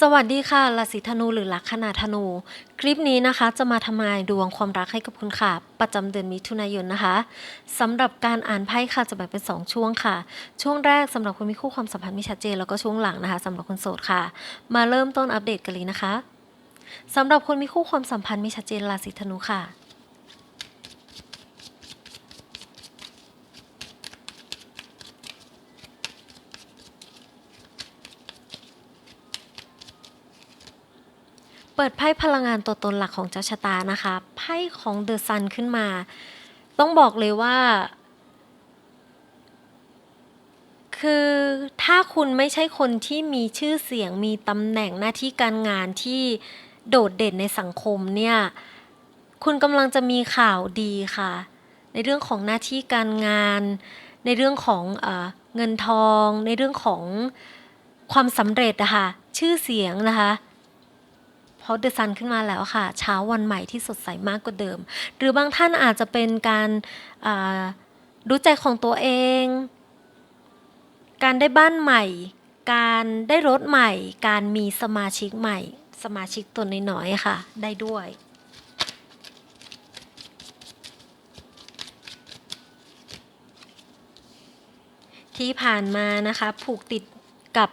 สวัสดีค่ะราศีธนูหรือลัคนาธนู คลิปนี้นะคะจะมาทำนายดวงความรักให้กับคุณค่ะ ประจำเดือนมิถุนายนนะคะสำหรับการอ่านไพ่ค่ะจะแบ่งเป็น 2 ช่วงค่ะ ช่วงแรกสำหรับคนมีคู่ความสัมพันธ์ไม่ชัดเจนแล้วก็ช่วงหลังนะคะสำหรับคนโสดค่ะ มาเริ่มต้นอัปเดตกันเลยนะคะสำหรับคนมีคู่ความสัมพันธ์ไม่ชัดเจนราศีธนูค่ะ เปิดไพ่พลังงานตัวตนหลักของเจ้าชะตานะคะไพ่ของเดอะซันขึ้นมา ต้องบอกเลยว่า คือถ้าคุณไม่ใช่คนที่มีชื่อเสียงมีตำแหน่งหน้าที่การงานที่โดดเด่นในสังคมเนี่ย คุณกำลังจะมีข่าวดีค่ะ ในเรื่องของหน้าที่การงาน ในเรื่องของเออเงินทอง ในเรื่องของความสำเร็จนะคะชื่อเสียงนะคะ เพราะเดอะซันขึ้นมาแล้วค่ะ เช้าวันใหม่ที่สดใสมากกว่าเดิม หรือบางท่านอาจจะเป็นการรู้ใจของตัวเอง การได้บ้านใหม่ การได้รถใหม่ การมีสมาชิกใหม่ สมาชิกตัวน้อยๆค่ะ ได้ด้วยที่ผ่านมานะคะ ผูกติดกับ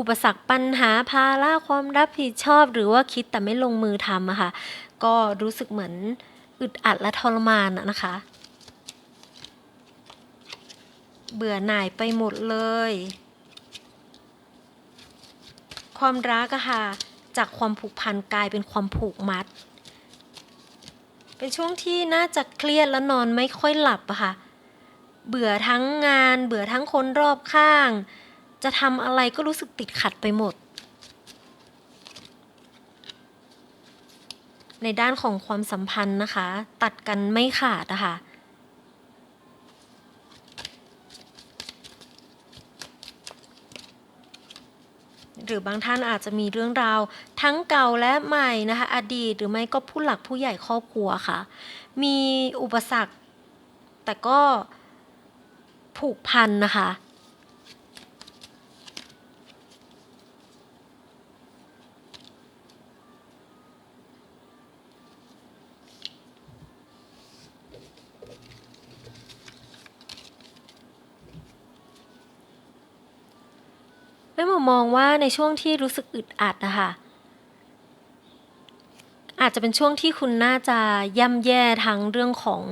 อุปสรรคปัญหาภาระความรับผิดชอบ หรือว่าคิดแต่ไม่ลงมือทำอะค่ะ ก็รู้สึกเหมือนอึดอัดและทรมานนะคะ เบื่อหน่ายไปหมดเลย ความรักอะค่ะ จากความผูกพันกลายเป็นความผูกมัด เป็นช่วงที่น่าจะเครียดและนอนไม่ค่อยหลับอะค่ะ เบื่อทั้งงาน เบื่อทั้งคนรอบข้าง จะทำอะไรก็รู้สึกติดขัดไปหมด ในด้านของความสัมพันธ์นะคะ ตัดกันไม่ขาดนะคะหรือบางท่านอาจจะมีเรื่องราว ทั้งเก่าและใหม่นะคะ อดีตหรือไม่ก็ผู้หลักผู้ใหญ่ครอบครัวค่ะ มีอุปสรรค แต่ก็ผูกพันนะคะ ม่หมอมองว่าในช่วงที่รู้สึกอึดอัดนะคะอาจจะเป็นช่วงที่คุณน่าจะย่ำแย่ทั้งเรื่องของ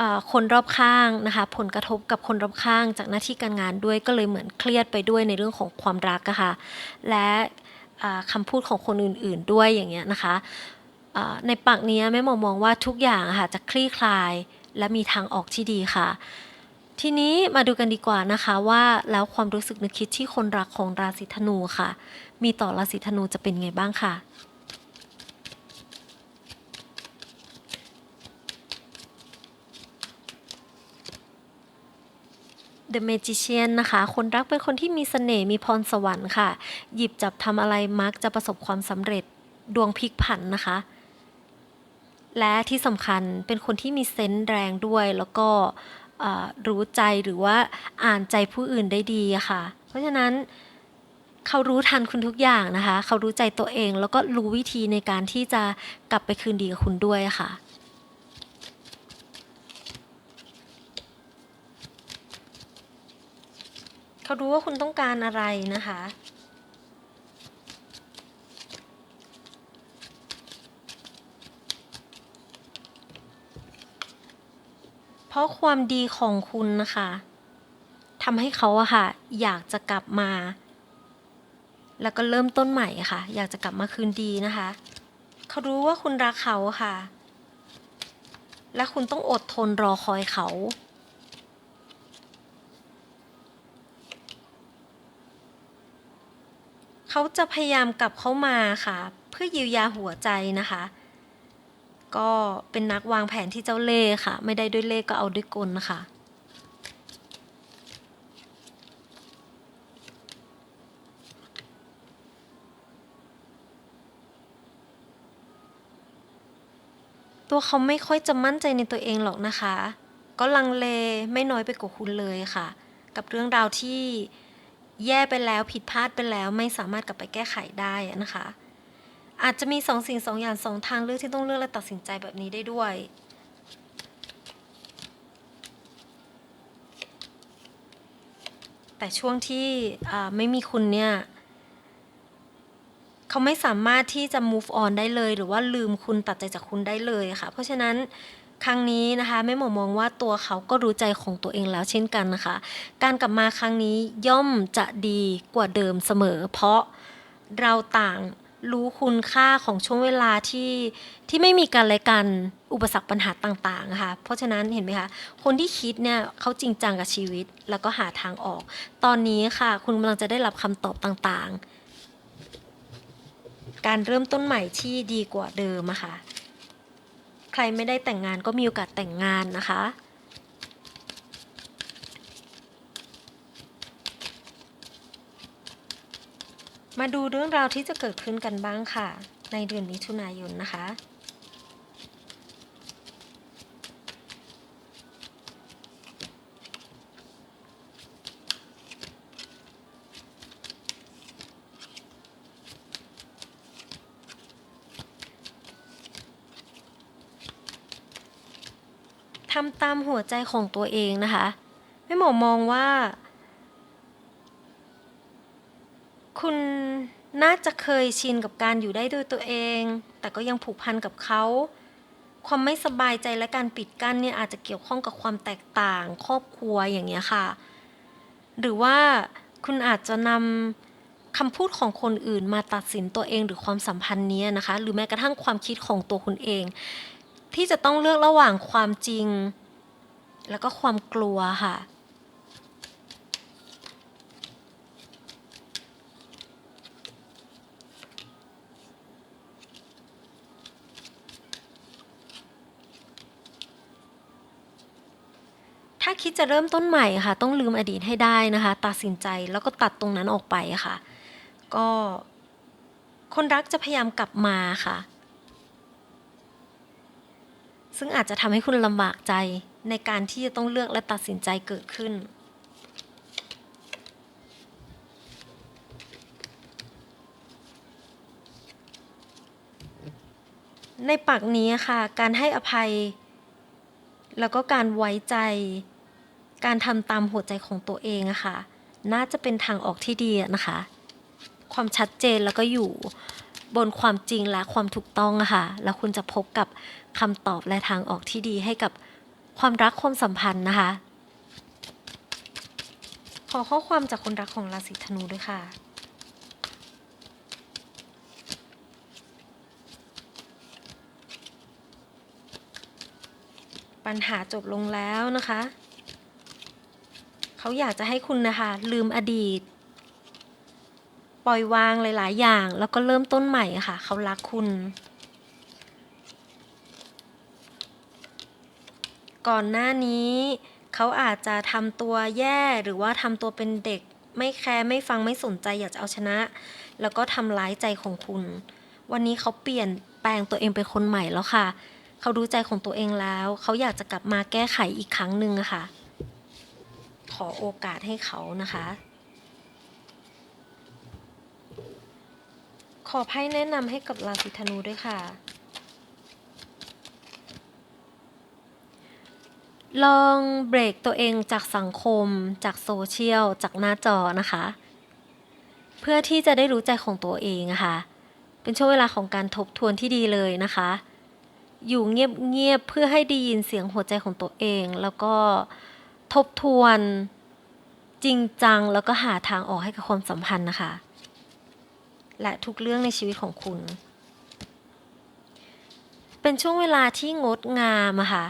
อคนรอบข้างนะคะผลกระทบกับคนรอบข้างจากหน้าที่การงานด้วยก็เลยเหมือนเครียดไปด้วยในเรื่องของความรักอะค่ะและอ่าคำพูดของคนอื่นๆด้วยอย่างเงี้ยนะคะในปักนี้แม่หมอมองว่าทุกอย่างะค่ะจะคลี่คลายและมีทางออกที่ดีค่ะ ทีนี้มาดูกันดีกว่านะคะว่าแล้วความรู้สึกนึกคิดที่คนรักของราศีธนูค่ะ มีต่อราศีธนูจะเป็นไงบ้างค่ะ The Magician นะคะ คนรักเป็นคนที่มีเสน่ห์มีพรสวรรค์ค่ะ หยิบจับทำอะไรมักจะประสบความสำเร็จดวงพลิกผันนะคะ และที่สำคัญเป็นคนที่มีเซนส์แรงด้วยแล้วก็เรู้ใจหรือว่าอ่านใจผู้อื่นได้ดีค่ะ เพราะฉะนั้นเขารู้ทันคุณทุกอย่างนะคะ เขารู้ใจตัวเอง แล้วก็รู้วิธีในการที่จะกลับไปคืนดีกับคุณด้วยค่ะ เขารู้ว่าคุณต้องการอะไรนะคะ เพราะความดีของคุณนะคะทำให้เขาอะค่ะ อยากจะกลับมา แล้วก็เริ่มต้นใหม่ค่ะ อยากจะกลับมาคืนดีนะคะ เขารู้ว่าคุณรักเขาค่ะ และคุณต้องอดทนรอคอยเขาเขาจะพยายามกลับเข้ามาค่ะ เพื่อเยียวยาหัวใจนะคะ ก็เป็นนักวางแผนที่เจ้าเล่ห์ค่ะ ไม่ได้ด้วยเล่ห์ก็เอาด้วยกลนะคะตัวเขาไม่ค่อยจะมั่นใจในตัวเองหรอกนะคะ ก็ลังเลไม่น้อยไปกว่าคุณเลยค่ะ กับเรื่องราวที่แย่ไปแล้วผิดพลาดไปแล้วไม่สามารถกลับไปแก้ไขได้นะคะ อาจจะมีสองสิ่งสองอย่างสองทางเลือกที่ต้องเลือกและตัดสินใจแบบนี้ได้ด้วย แต่ช่วงที่ไม่มีคุณเนี่ยเขาไม่สามารถที่จะ move on ได้เลย หรือว่าลืมคุณตัดใจจากคุณได้เลยค่ะ เพราะฉะนั้นครั้งนี้นะคะไม่หมอมองว่าตัวเขาก็รู้ใจของตัวเองแล้วเช่นกันนะคะ การกลับมาครั้งนี้ย่อมจะดีกว่าเดิมเสมอ เพราะเราต่าง รู้คุณค่าของช่วงเวลาที่ที่ไม่มีกันและกันอุปสรรคปัญหาต่างๆนะคะเพราะฉะนั้นเห็นไหมคะคนที่คิดเนี่ยเขาจริงจังกับชีวิตแล้วก็หาทางออก ตอนนี้ค่ะคุณกำลังจะได้รับคำตอบต่างๆ การเริ่มต้นใหม่ที่ดีกว่าเดิมอะค่ะใครไม่ได้แต่งงานก็มีโอกาสแต่งงานนะคะ มาดูเรื่องราวที่จะเกิดขึ้นกันบ้างค่ะ ในเดือนมิถุนายนนะคะ ทำตามหัวใจของตัวเองนะคะแม่หมอมองว่า คุณน่าจะ เคยชินกับการอยู่ได้ด้วยตัวเอง แต่ก็ยังผูกพันกับเขา ความไม่สบายใจและการปิดกั้นเนี่ยอาจจะเกี่ยวข้องกับความแตกต่าง ครอบครัวอย่างเงี้ยค่ะ หรือว่าคุณอาจจะนำคำพูดของคนอื่นมาตัดสินตัวเองหรือความสัมพันธ์เนี้ยนะคะ หรือแม้กระทั่งความคิดของตัวคุณเอง ที่จะต้องเลือกระหว่างความจริง แล้วก็ความกลัวค่ะาคิดจะเริ่มต้นใหม่ค่ะ ต้องลืมอดีตให้ได้นะคะ ตัดสินใจแล้วก็ตัดตรงนั้นออกไปค่ะ ก็คนรักจะพยายามกลับมาค่ะ ซึ่งอาจจะทำให้คุณลำบากใจในการที่จะต้องเลือกและตัดสินใจเกิดขึ้นในปักนี้ค่ะ การให้อภัย แล้วก็การไว้ใจ การทำตามหัวใจของตัวเองอะค่ะ น่าจะเป็นทางออกที่ดีนะคะ ความชัดเจนแล้วก็อยู่บนความจริงและความถูกต้องอะค่ะ แล้วคุณจะพบกับคำตอบและทางออกที่ดีให้กับความรักความสัมพันธ์นะคะ ขอข้อความจากคนรักของราศีธนูด้วยค่ะปัญหาจบลงแล้วนะคะ เขาอยากจะให้คุณนะคะ ลืมอดีต ปล่อยวางหลาย ๆ อย่าง แล้วก็เริ่มต้นใหม่ค่ะ เขารักคุณ ก่อนหน้านี้เขาอาจจะทำตัวแย่หรือว่าทำตัวเป็นเด็ก ไม่แคร์ไม่ฟังไม่สนใจอยากจะเอาชนะ แล้วก็ทำร้ายใจของคุณ วันนี้เขาเปลี่ยนแปลงตัวเองเป็นคนใหม่แล้วค่ะ เขารู้ใจของตัวเองแล้ว เขาอยากจะกลับมาแก้ไขอีกครั้งหนึ่งอะค่ะ อโอกาสให้เขานะคะ ขอไพ่แนะนำให้กับราศีธนูด้วยค่ะ ลองเบรกตัวเองจากสังคม จากโซเชียล จากหน้าจอนะคะ เพื่อที่จะได้รู้ใจของตัวเองะค่ะ เป็นช่วงเวลาของการทบทวนที่ดีเลยนะคะอยู่เงียบๆเพื่อให้ได้ยินเสียงหัวใจของตัวเอง แล้วก็ ทบทวน จริงจังแล้วก็หาทางออกให้กับความสัมพันธ์นะคะ และทุกเรื่องในชีวิตของคุณ เป็นช่วงเวลาที่งดงามอะค่ะ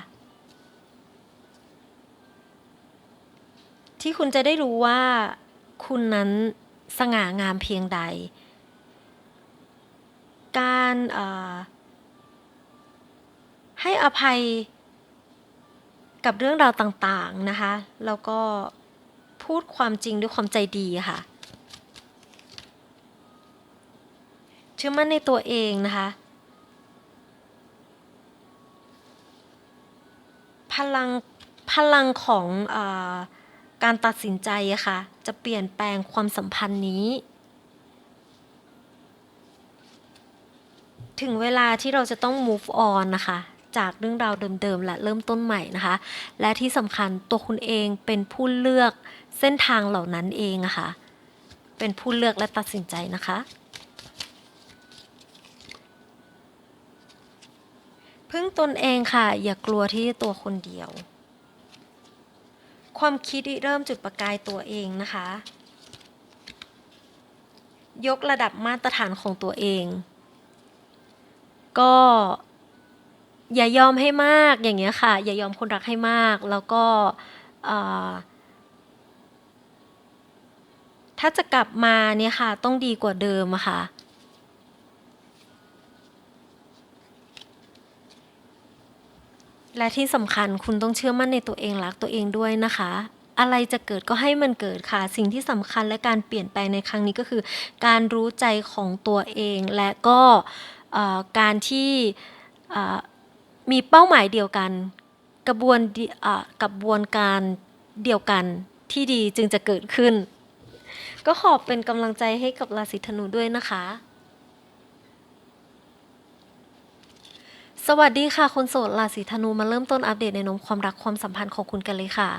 ที่คุณจะได้รู้ว่าคุณนั้นสง่างามเพียงใด การให้อภัย กับเรื่องราวต่างๆนะคะ แล้วก็พูดความจริงด้วยความใจดีค่ะ เชื่อมั่นในตัวเองนะคะ พลังพลังของอการตัดสินใจอะค่ะ จะเปลี่ยนแปลงความสัมพันธ์นี้ ถึงเวลาที่เราจะต้อง move on นะคะ จากเรื่องราวเดิมๆและเริ่มต้นใหม่นะคะ และที่สำคัญตัวคุณเองเป็นผู้เลือกเส้นทางเหล่านั้นเองอะค่ะเป็นผู้เลือกและตัดสินใจนะคะพึ่งตนเองค่ะ อย่ากลัวที่ตัวคนเดียว ความคิดเริ่มจุดประกายตัวเองนะคะ ยกระดับมาตรฐานของตัวเอง ก็ อย่ายอมให้มากอย่างเงี้ยค่ะ อย่ายอมคนรักให้มาก แล้วก็ถ้าจะกลับมาเนี่ยค่ะ ต้องดีกว่าเดิมอะค่ะ และที่สำคัญคุณต้องเชื่อมั่นในตัวเองรักตัวเองด้วยนะคะอะไรจะเกิดก็ให้มันเกิดค่ะ สิ่งที่สำคัญและการเปลี่ยนแปลงในครั้งนี้ก็คือ การรู้ใจของตัวเองและก็การที่ มีเป้าหมายเดียวกัน กระบวนกระบวนการเดียวกันที่ดีจึงจะเกิดขึ้น ก็ขอเป็นกำลังใจให้กับราศีธนูด้วยนะคะ สวัสดีค่ะคนโสดราศีธนูมาเริ่มต้นอัปเดตในนมความรักความสัมพันธ์ของคุณกันเลยค่ะ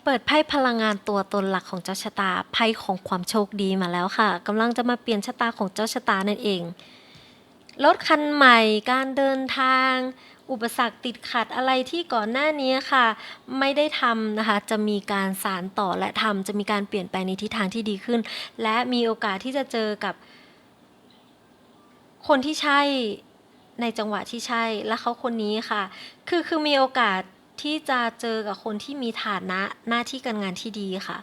เปิดไพ่พลังงานตัวตนหลักของเจ้าชะตาไพ่ของความโชคดีมาแล้วค่ะกำลังจะมาเปลี่ยนชะตาของเจ้าชะตานั่นเองรถคันใหม่ การเดินทาง อุปสรรคติดขัดอะไรที่ก่อนหน้านี้ค่ะ ไม่ได้ทำนะคะ จะมีการสารต่อและทำจะมีการเปลี่ยนแปลงในทิศทางที่ดีขึ้น และมีโอกาสที่จะเจอกับ คนที่ใช่ในจังหวะที่ใช่และเขาคนนี้ค่ะ คือคือมีโอกาส ที่จะเจอกับคนที่มีฐานะหน้าที่การงานที่ดีค่ะ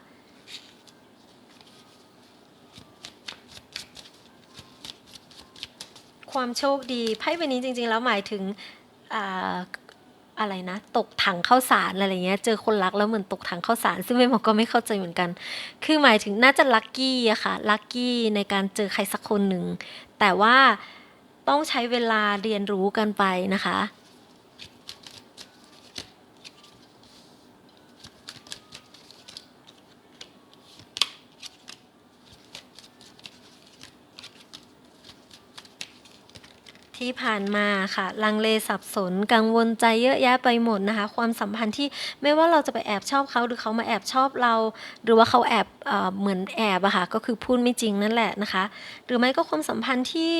ความโชคดีไพ่ใบนี้จริง ๆ แล้วหมายถึงอะไรนะตกถังข้าวสารอะไรเงี้ยเจอคนรักแล้วเหมือนตกถังข้าวสาร ซึ่งแม่หมอก็ไม่เข้าใจเหมือนกัน คือหมายถึงน่าจะลัคกี้อะค่ะลัคกี้ในการเจอใครสักคนหนึ่ง แต่ว่าต้องใช้เวลาเรียนรู้กันไปนะคะ ที่ผ่านมาค่ะ ลังเลสับสนกังวลใจเยอะแยะไปหมดนะคะ ความสัมพันธ์ที่ไม่ว่าเราจะไปแอบชอบเขาหรือเขามาแอบชอบเรา หรือว่าเขาแอบเอเหมือนแอบอะค่ะก็คือพูดไม่จริงนั่นแหละนะคะ หรือไม่ก็ความสัมพันธ์ที่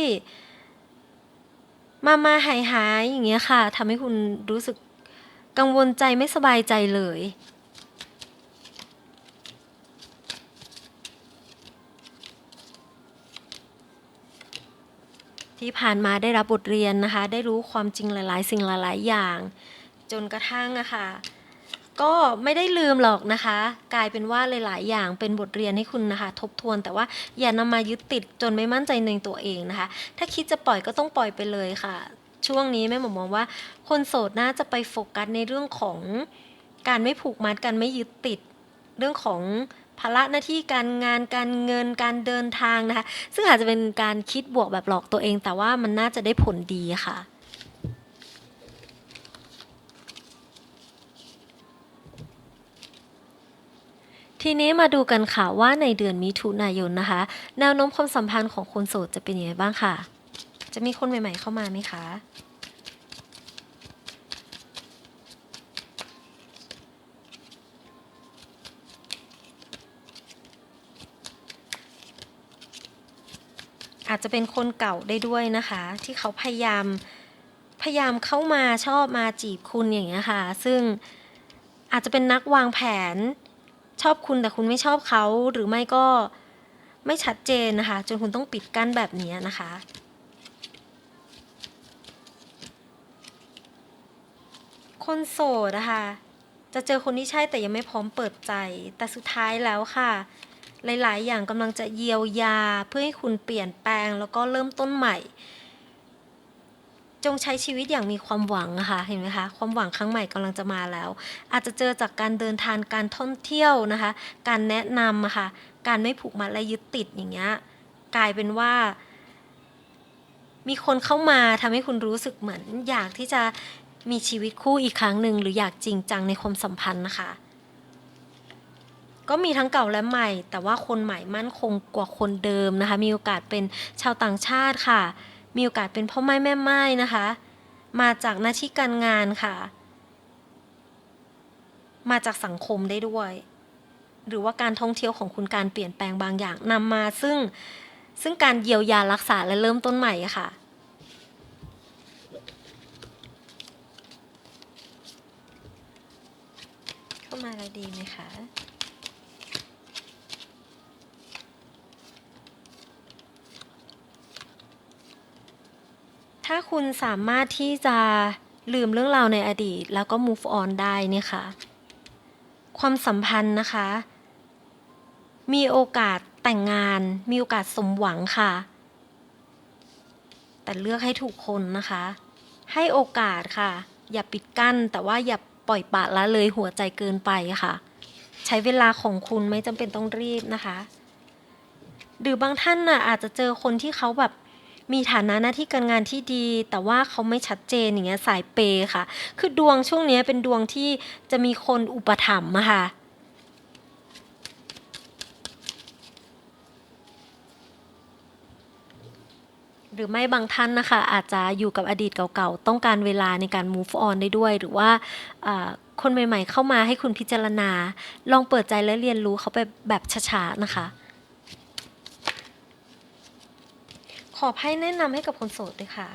มามาหายหายอย่างเงี้ยค่ะทำให้คุณรู้สึกกังวลใจไม่สบายใจเลย ที่ผ่านมาได้รับบทเรียนนะคะ ได้รู้ความจริงหลาย ๆ สิ่งหลาย ๆ อย่าง จนกระทั่งอะค่ะก็ไม่ได้ลืมหรอกนะคะ กลายเป็นว่าหลาย ๆ อย่างเป็นบทเรียนให้คุณนะคะ ทบทวนแต่ว่าอย่านำมายึดติดจนไม่มั่นใจในตัวเองนะคะ ถ้าคิดจะปล่อยก็ต้องปล่อยไปเลยค่ะ ช่วงนี้แม่หมอมองว่า คนโสดน่าจะไปโฟกัสในเรื่องของการไม่ผูกมัดกันไม่ยึดติดเรื่องของ ภาระหน้าที่การงานการเงินการเดินทางนะคะ ซึ่งอาจจะเป็นการคิดบวกแบบหลอกตัวเอง แต่ว่ามันน่าจะได้ผลดีค่ะทีนี้มาดูกันค่ะว่าในเดือนมิถุนายนนะคะ แนวโน้มความสัมพันธ์ของคนโสดจะเป็นยังไงบ้างค่ะ จะมีคนใหม่ๆเข้ามาไหมคะ อาจจะเป็นคนเก่าได้ด้วยนะคะ ที่เขาพยายามพยายามเข้ามาชอบมาจีบคุณอย่างเงี้ยค่ะ ซึ่งอาจจะเป็นนักวางแผนชอบคุณแต่คุณไม่ชอบเขาหรือไม่ก็ไม่ชัดเจนนะคะ จนคุณต้องปิดกั้นแบบนี้นะคะ คนโสดนะคะจะเจอคนที่ใช่แต่ยังไม่พร้อมเปิดใจ แต่สุดท้ายแล้วค่ะ หลาย ๆ อย่างกำลังจะเยียวยาเพื่อให้คุณเปลี่ยนแปลงแล้วก็เริ่มต้นใหม่ จงใช้ชีวิตอย่างมีความหวังอะค่ะเห็นไหมคะความหวังครั้งใหม่กำลังจะมาแล้ว อาจจะเจอจากการเดินทางการท่องเที่ยวนะคะ การแนะนำอะคะการไม่ผูกมัดและยึดติดอย่างเงี้ยกลายเป็นว่า มีคนเข้ามาทำให้คุณรู้สึกเหมือน อยากที่จะมีชีวิตคู่อีกครั้งหนึ่งหรืออยากจริงจังในความสัมพันธ์นะคะ ก็มีทั้งเก่าและใหม่ แต่ว่าคนใหม่มั่นคงกว่าคนเดิมนะคะ มีโอกาสเป็นชาวต่างชาติค่ะ มีโอกาสเป็นพ่อไม้แม่ไม้นะคะ มาจากหน้าที่การงานค่ะ มาจากสังคมได้ด้วย หรือว่าการท่องเที่ยวของคุณการเปลี่ยนแปลงบางอย่างนำมาซึ่งซึ่งการเยียวยารักษาและเริ่มต้นใหม่ค่ะเข้ามาแล้วดีไหมคะ คุณสามารถที่จะลืมเรื่องราวในอดีต แล้วก็ move on ได้เนี่ยค่ะ ความสัมพันธ์นะคะ มีโอกาสแต่งงาน มีโอกาสสมหวังค่ะ แต่เลือกให้ถูกคนนะคะ ให้โอกาสค่ะ อย่าปิดกั้น แต่ว่าอย่าปล่อยปละละเลยหัวใจเกินไปค่ะ ใช้เวลาของคุณไม่จำเป็นต้องรีบนะคะ หรือบางท่านน่ะอาจจะเจอคนที่เขาแบบ มีฐานะหน้าที่การงานที่ดี แต่ว่าเขาไม่ชัดเจนอย่างเงี้ยสายเปย์ค่ะ คือดวงช่วงนี้เป็นดวงที่จะมีคนอุปถัมภ์ค่ะหรือไม่บางท่านนะคะอาจจะอยู่กับอดีตเก่าๆ ต้องการเวลาในการ move on ได้ด้วย หรือว่าคนใหม่ๆ เข้ามาให้คุณพิจารณา ลองเปิดใจและเรียนรู้เขาไปแบบช้าๆนะคะ ขอไพ่แนะนำให้กับคนโสดด้วยค่ะ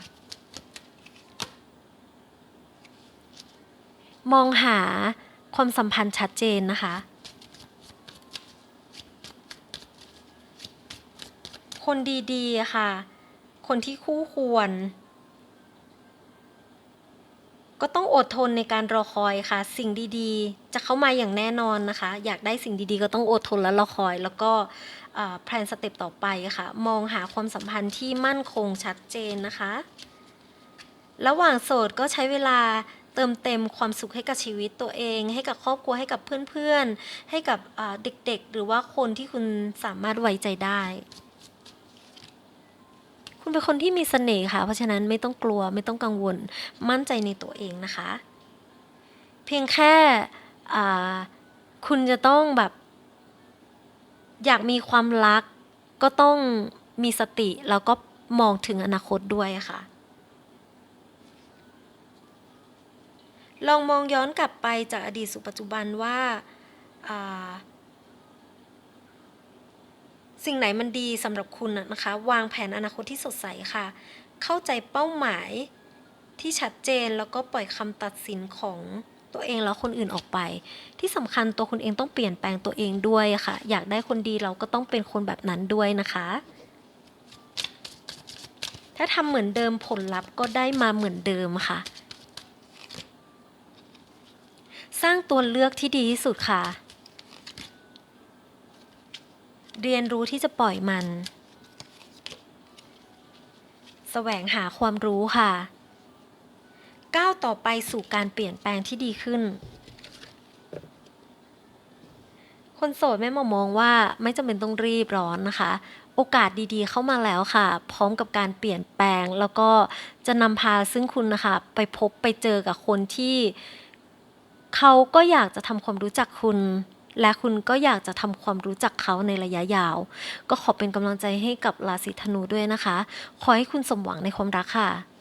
มองหาความสัมพันธ์ชัดเจนนะคะ คนดีๆค่ะ คนที่คู่ควร ก็ต้องอดทนในการรอคอยค่ะ สิ่งดีๆ จะเข้ามาอย่างแน่นอนนะคะ อยากได้สิ่งดีๆ ก็ต้องอดทนและรอคอย แล้วก็ แพลนสเต็ปต่อไปค่ะ มองหาความสัมพันธ์ที่มั่นคงชัดเจนนะคะ ระหว่างโสดก็ใช้เวลาเติมเต็มความสุขให้กับชีวิตตัวเอง ให้กับครอบครัวให้กับเพื่อนๆ ให้กับเด็กๆ หรือว่าคนที่คุณสามารถไว้ใจได้ คุณเป็นคนที่มีเสน่ห์ค่ะ เพราะฉะนั้นไม่ต้องกลัวไม่ต้องกังวลมั่นใจในตัวเองนะคะ เพียงแค่คุณจะต้องแบบ อยากมีความรักก็ต้องมีสติแล้วก็มองถึงอนาคตด้วยค่ะ ลองมองย้อนกลับไปจากอดีตสู่ปัจจุบันว่าาสิ่งไหนมันดีสำหรับคุณนะคะ วางแผนอนาคตที่สดใสค่ะ เข้าใจเป้าหมายที่ชัดเจนแล้วก็ปล่อยคำตัดสินของ ตัวเองแล้วคนอื่นออกไป ที่สำคัญตัวคุณเองต้องเปลี่ยนแปลงตัวเองด้วยค่ะ อยากได้คนดีเราก็ต้องเป็นคนแบบนั้นด้วยนะคะ ถ้าทำเหมือนเดิมผลลัพธ์ก็ได้มาเหมือนเดิมค่ะ สร้างตัวเลือกที่ดีที่สุดค่ะ เรียนรู้ที่จะปล่อยมัน แสวงหาความรู้ค่ะ ก้าวต่อไปสู่การเปลี่ยนแปลงที่ดีขึ้น คนโสดแม่หมอมองว่าไม่จำเป็นต้องรีบร้อนนะคะ โอกาสดีๆเข้ามาแล้วค่ะ พร้อมกับการเปลี่ยนแปลง แล้วก็จะนำพาซึ่งคุณนะคะ ไปพบไปเจอกับคนที่เขาก็อยากจะทำความรู้จักคุณ และคุณก็อยากจะทำความรู้จักเขาในระยะยาว ก็ขอเป็นกำลังใจให้กับราศีธนูด้วยนะคะ ขอให้คุณสมหวังในความรักค่ะ